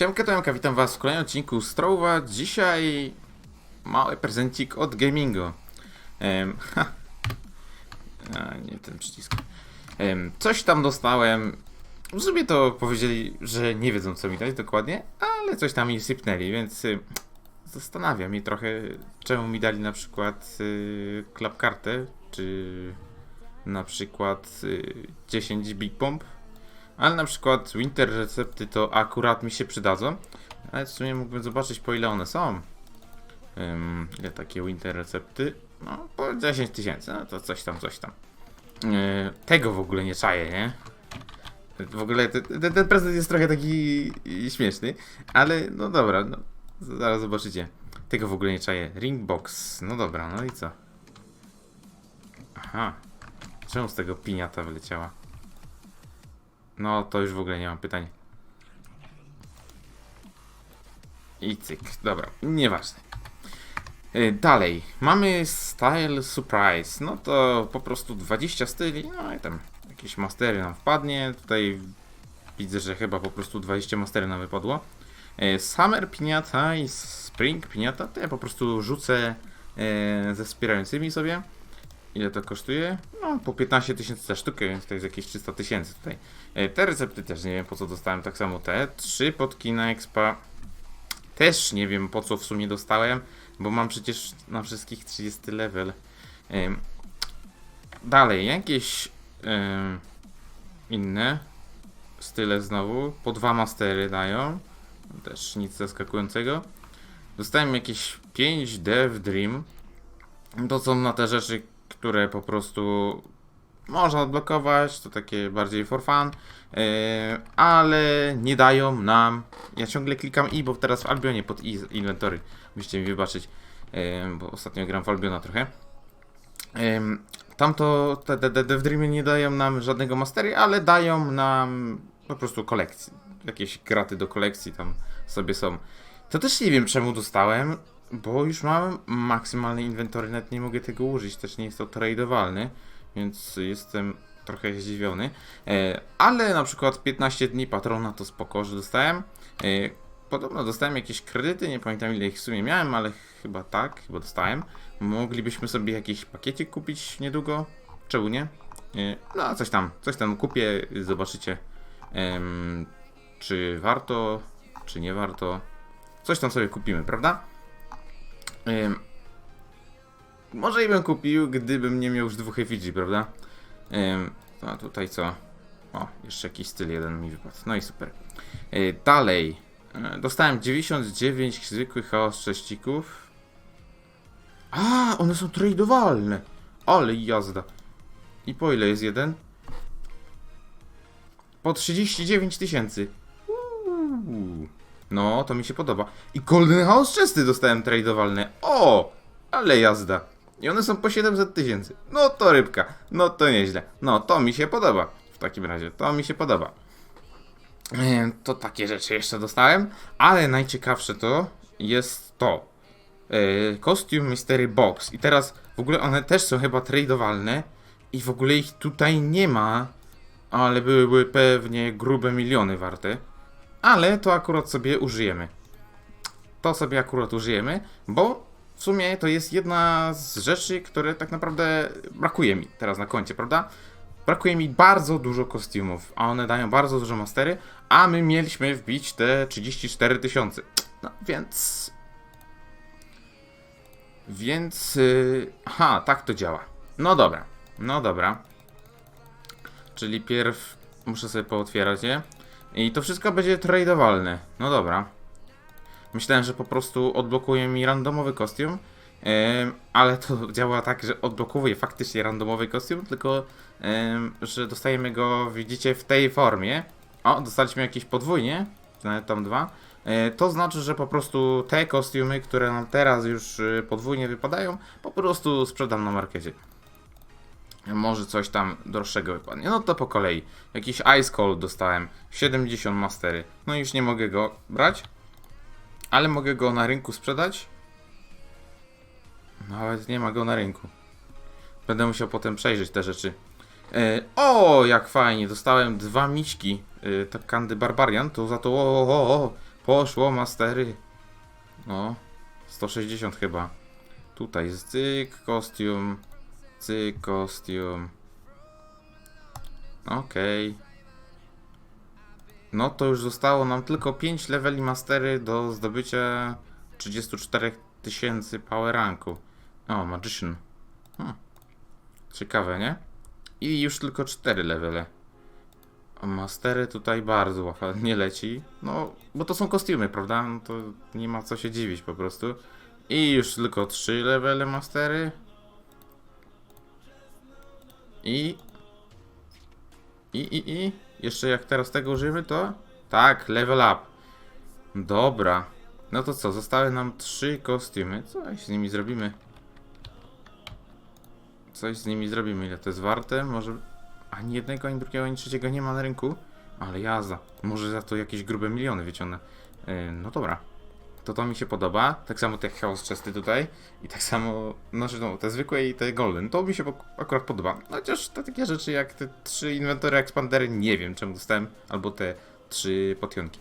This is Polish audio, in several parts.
Siemka, Tomka, witam was w kolejnym odcinku Strowa. Dzisiaj mały prezencik od Gamingo. Em, ha. A, nie ten przycisk. Coś tam dostałem. W sumie to powiedzieli, że nie wiedzą co mi dać dokładnie, ale coś tam mi sypnęli, więc y, zastanawia mnie trochę, czemu mi dali na przykład y, klapkartę, czy na przykład y, 10 Big Bomb, ale na przykład Winter recepty to akurat mi się przydadzą. Ale w sumie mógłbym zobaczyć po ile one są. Ym, ile takie Winter recepty? No, po 10 tysięcy, no to coś tam, coś tam. Yy, tego w ogóle nie czaję, nie? W ogóle te- te- ten prezent jest trochę taki śmieszny, ale no dobra, no, zaraz zobaczycie. Tego w ogóle nie czaję. Ringbox, no dobra, no i co? Aha. Czemu z tego piniata wyleciała? No, to już w ogóle nie mam pytań. I cyk, dobra, nieważne. Y, Dalej, mamy Style Surprise. No to po prostu 20 styli, no i tam jakieś mastery nam wpadnie. Tutaj widzę, że chyba po prostu 20 mastery nam wypadło. Y, Summer Piniata i Spring Piniata to ja po prostu rzucę y, ze wspierającymi sobie. Ile to kosztuje? No, po 15 tysięcy za sztukę, więc to jest jakieś 300 tysięcy tutaj. E, Te recepty też nie wiem po co dostałem, tak samo te. Trzy potki na expa. Też nie wiem po co w sumie dostałem, bo mam przecież na wszystkich 30 level. Dalej, jakieś inne style znowu. Po dwa mastery dają. Też nic zaskakującego. Dostałem jakieś 5 Dev Dream. To są na te rzeczy, które po prostu można odblokować, to takie bardziej for fun, yy, ale nie dają nam. Ja ciągle klikam i, bo teraz w Albionie pod i inwentory, musicie mi wybaczyć, yy, bo ostatnio gram w Albiona trochę. Yy, tamto, te, te, te Dev nie dają nam żadnego mastery, ale dają nam po prostu kolekcji. Jakieś graty do kolekcji tam sobie są. To też nie wiem czemu dostałem, bo już mam maksymalny inwentory, nawet nie mogę tego użyć, też nie jest to tradowalny, więc jestem trochę zdziwiony. E, ale na przykład 15 dni patrona to spoko, że dostałem. E, podobno dostałem jakieś kredyty, nie pamiętam ile ich w sumie miałem, ale chyba tak, chyba dostałem. Moglibyśmy sobie jakiś pakiecik kupić niedługo, czemu nie? E, no coś tam, coś tam kupię, zobaczycie em, czy warto, czy nie warto. Coś tam sobie kupimy, prawda? Ym, może i bym kupił, gdybym nie miał już dwóch effigy, prawda? Ym, a tutaj co? O, jeszcze jakiś styl jeden mi wypadł. No i super. Yy, dalej. Yy, dostałem 99 zwykłych chaos sześcików. A, one są tradowalne. Ale jazda. I po ile jest jeden? Po 39 tysięcy. No, to mi się podoba. I Golden House Chesty dostałem tradowalne. O! Ale jazda. I one są po 700 tysięcy. No to rybka. No to nieźle. No, to mi się podoba. W takim razie, to mi się podoba. Ehm, To takie rzeczy jeszcze dostałem. Ale najciekawsze to jest to. Yy, Costume Mystery Box. I teraz w ogóle one też są chyba tradowalne. I w ogóle ich tutaj nie ma. Ale były pewnie grube miliony warte ale to akurat sobie użyjemy. To sobie akurat użyjemy, bo w sumie to jest jedna z rzeczy, które tak naprawdę brakuje mi teraz na koncie, prawda? Brakuje mi bardzo dużo kostiumów, a one dają bardzo dużo mastery, a my mieliśmy wbić te 34 tysiące. No więc. Więc. Yy... Aha, tak to działa. No dobra, no dobra. Czyli pierw muszę sobie pootwierać je. I to wszystko będzie tradowalne. No dobra. Myślałem, że po prostu odblokuje mi randomowy kostium. ale to działa tak, że odblokowuje faktycznie randomowy kostium, tylko że dostajemy go, widzicie, w tej formie. O, dostaliśmy jakieś podwójnie, nawet tam dwa. E, to znaczy, że po prostu te kostiumy, które nam teraz już e, podwójnie wypadają, po prostu sprzedam na markecie. Może coś tam droższego wypadnie. No to po kolei. Jakiś Ice Cold dostałem. 70 mastery. No już nie mogę go brać. Ale mogę go na rynku sprzedać. Nawet nie ma go na rynku. Będę musiał potem przejrzeć te rzeczy. E, o, jak fajnie. Dostałem dwa miśki. E, tak Candy Barbarian. To za to o, o, o, Poszło, mastery. No, 160 chyba. Tutaj jest cyk, kostium, cyk, kostium. Okej. No to już zostało nam tylko 5 leveli mastery do zdobycia 34 tysięcy power ranku. O, Magician. Hmm. Ciekawe, nie? I już tylko 4 levele. Mastery tutaj bardzo ładnie leci. No, bo to są kostiumy, prawda? No to nie ma co się dziwić po prostu. I już tylko 3 levele mastery. I... I, i, i... Jeszcze jak teraz tego użyjemy, to... Tak, level up. Dobra. No to co, zostały nam trzy kostiumy. Coś z nimi zrobimy. Coś z nimi zrobimy. Ile to jest warte? Może... Ani jednego, ani drugiego, ani trzeciego nie ma na rynku. Ale jazda. Może za to jakieś grube miliony wyciągnę. Yy, no dobra. To to mi się podoba. Tak samo te Chaos Chesty tutaj. I tak samo, znaczy no, te zwykłe i te Golden. To mi się akurat podoba. Chociaż te takie rzeczy jak te trzy inwentory expandery nie wiem czemu dostałem. Albo te trzy potionki.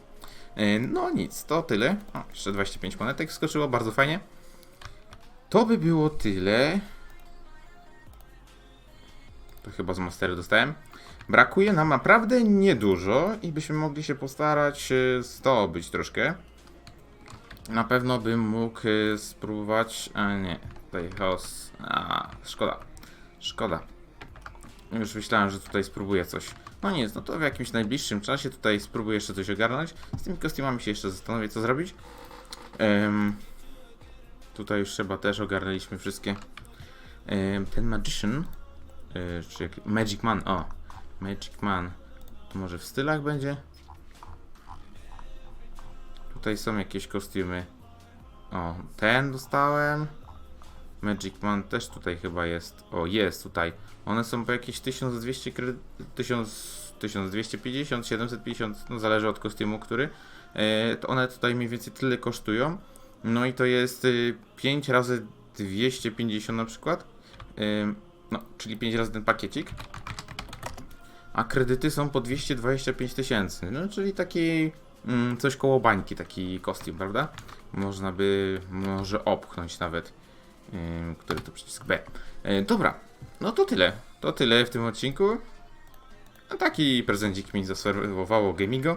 Yy, No nic, to tyle. O, jeszcze 25 monetek skoczyło, bardzo fajnie. To by było tyle. To chyba z Mastery dostałem. Brakuje nam naprawdę niedużo i byśmy mogli się postarać e, zdobyć troszkę. Na pewno bym mógł e, spróbować. A nie, tutaj chaos. A, szkoda. Szkoda. Już myślałem, że tutaj spróbuję coś. No nic, no to w jakimś najbliższym czasie tutaj spróbuję jeszcze coś ogarnąć. Z tymi kostiumami się jeszcze zastanowię, co zrobić. Em, tutaj już chyba też ogarnęliśmy wszystkie. Em, ten Magician, y, czy jak, Magic Man, o, Magic Man, to może w stylach będzie? Tutaj są jakieś kostiumy. O, ten dostałem. Magic Man też tutaj chyba jest. O, jest tutaj. One są po jakieś 1200 kre... 1000, 1250, 750, no zależy od kostiumu, który. E, to one tutaj mniej więcej tyle kosztują. No i to jest y, 5 razy 250 na przykład. Ym, no, czyli 5 razy ten pakiecik. A kredyty są po 225 tysięcy. No, czyli taki mm, coś koło bańki, taki kostium, prawda? Można by może opchnąć nawet. Który to przycisk B. E, dobra, no to tyle. To tyle w tym odcinku. No, taki prezencik mi zaserwowało Gamigo.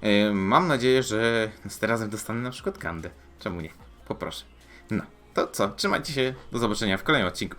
E, Mam nadzieję, że następnym razem dostanę na przykład kandę. Czemu nie? Poproszę. No, to co? Trzymajcie się. Do zobaczenia w kolejnym odcinku.